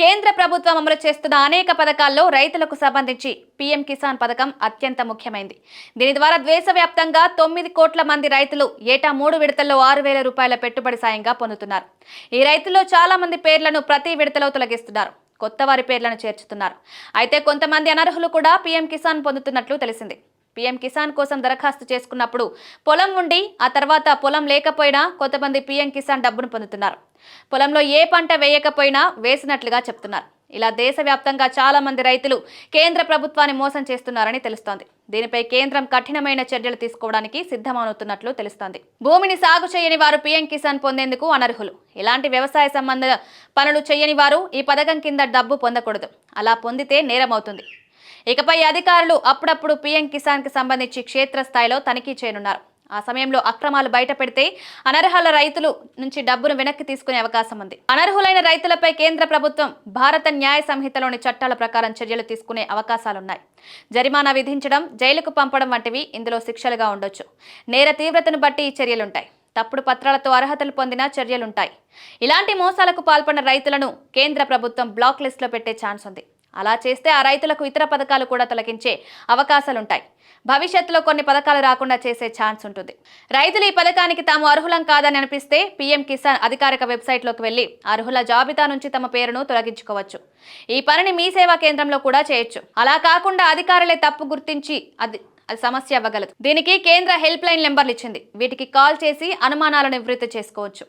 కేంద్ర ప్రభుత్వం అమలు చేస్తున్న అనేక పథకాల్లో రైతులకు సంబంధించి పీఎం కిసాన్ పథకం అత్యంత ముఖ్యమైనది దీని ద్వారా దేశవ్యాప్తంగా తొమ్మిది కోట్ల మంది రైతులు ఏటా మూడు విడతల్లో ఆరు వేల రూపాయల పెట్టుబడి సాయంగా పొందుతున్నారు. ఈ రైతుల్లో చాలా మంది పేర్లను ప్రతి విడతలో తొలగిస్తున్నారు. కొత్త వారి పేర్లను చేర్చుతున్నారు. అయితే కొంతమంది అనర్హులు కూడా పీఎం కిసాన్ పొందుతున్నట్లు తెలిసింది. పీఎం కిసాన్ కోసం దరఖాస్తు చేసుకున్నప్పుడు పొలం ఉండి ఆ తర్వాత పొలం లేకపోయినా కొంతమంది పీఎం కిసాన్ డబ్బును పొందుతున్నారు. పొలంలో ఏ పంట వేయకపోయినా వేసినట్లుగా చెప్తున్నారు. ఇలా దేశవ్యాప్తంగా చాలా మంది రైతులు కేంద్ర ప్రభుత్వాన్ని మోసం చేస్తున్నారని తెలుస్తోంది. దీనిపై కేంద్రం కఠినమైన చర్యలు తీసుకోవడానికి సిద్ధమవుతున్నట్లు తెలుస్తోంది. భూమిని సాగు చేయని వారు పీఎం కిసాన్ పొందేందుకు అనర్హులు. ఇలాంటి వ్యవసాయ సంబంధ పనులు చేయని వారు ఈ పథకం కింద డబ్బు పొందకూడదు. అలా పొందితే నేరమవుతుంది. ఇకపై అధికారులు అప్పుడప్పుడు పీఎం కిసాన్కి సంబంధించి క్షేత్రస్థాయిలో తనిఖీ చేయనున్నారు. ఆ సమయంలో అక్రమాలు బయట పెడితే అనర్హుల రైతులు నుంచి డబ్బును వెనక్కి తీసుకునే అవకాశం ఉంది. అనర్హులైన రైతులపై కేంద్ర ప్రభుత్వం భారత న్యాయ సంహితలోని చట్టాల ప్రకారం చర్యలు తీసుకునే అవకాశాలున్నాయి. జరిమానా విధించడం జైలుకు పంపడం వంటివి ఇందులో శిక్షలుగా ఉండొచ్చు. నేర తీవ్రతను బట్టి ఈ చర్యలుంటాయి. తప్పుడు పత్రాలతో అర్హతలు పొందిన చర్యలుంటాయి. ఇలాంటి మోసాలకు పాల్పడిన రైతులను కేంద్ర ప్రభుత్వం బ్లాక్ లిస్టులో పెట్టే ఛాన్స్ ఉంది. అలా చేస్తే ఆ రైతులకు ఇతర పథకాలు కూడా తొలగించే అవకాశాలుంటాయి. భవిష్యత్తులో కొన్ని పథకాలు రాకుండా చేసే ఛాన్స్ ఉంటుంది. రైతులు ఈ పథకానికి తాము అర్హులం కాదని అనిపిస్తే పీఎం కిసాన్ అధికారిక వెబ్సైట్లోకి వెళ్ళి అర్హుల జాబితా నుంచి తమ పేరును తొలగించుకోవచ్చు. ఈ పనిని మీ సేవా కేంద్రంలో కూడా చేయొచ్చు. అలా కాకుండా అధికారులే తప్పు గుర్తించి అది అది సమస్య అవ్వగలదు. దీనికి కేంద్ర హెల్ప్ లైన్ నెంబర్లు ఇచ్చింది. వీటికి కాల్ చేసి అనుమానాలను నివృత్తి చేసుకోవచ్చు.